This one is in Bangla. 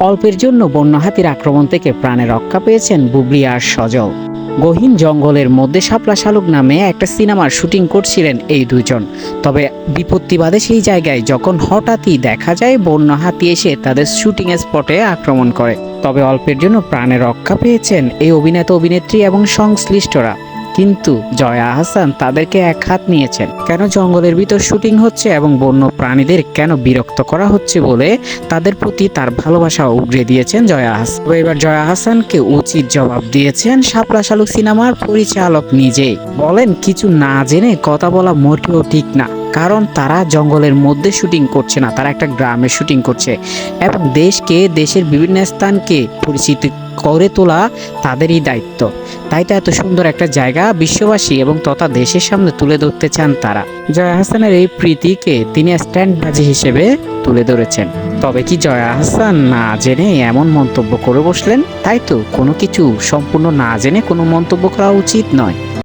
অল্পের জন্য বন্য হাতির আক্রমণ থেকে প্রাণে রক্ষা পেয়েছেন বুবলি আর সজল। গহীন জঙ্গলের মধ্যে শাপলা শালুক নামে একটা সিনেমার শুটিং করছিলেন এই দুজন তবে বিপত্তিবাদে সেই জায়গায় যখন হঠাৎই দেখা যায়, বন্য হাতি এসে তাদের শুটিং স্পটে আক্রমণ করে। তবে অল্পের জন্য প্রাণে রক্ষা পেয়েছেন এই অভিনেতা, অভিনেত্রী এবং সংশ্লিষ্টরা। কিন্তু জয়া আহসান তাদেরকে এক হাত নিয়েছেন। কেন জঙ্গলের ভিতর শুটিং হচ্ছে এবং বন্য প্রাণীদের কেন বিরক্ত করা হচ্ছে বলে তাদের প্রতি তার ভালোবাসা উগড়ে দিয়েছেন জয়া আহসান তবে এবার জয়া আহসানকে উচিত জবাব দিয়েছেন শাপলা শালুক সিনেমার পরিচালক নিজেই। বলেন, কিছু না জেনে কথা বলা মোটেও ঠিক না। কারণ তারা জঙ্গলের মধ্যে শুটিং করছে না, তারা একটা গ্রামে শুটিং করছে। এবং দেশকে, দেশের বিভিন্ন স্থানকে পরিচিত করে তোলা তাদেরই দায়িত্ব। তাই তো এত সুন্দর একটা জায়গা বিশ্ববাসী এবং তথা দেশের সামনে তুলে ধরতে চান তারা। জয়া হাসানের এই প্রীতিকে তিনি স্ট্যান্ড বাজি হিসেবে তুলে ধরেছেন। তবে কি জয়া হাসান না জেনে এমন মন্তব্য করে বসলেন? তাই তো কোনো কিছু সম্পূর্ণ না জেনে কোনো মন্তব্য করা উচিত নয়।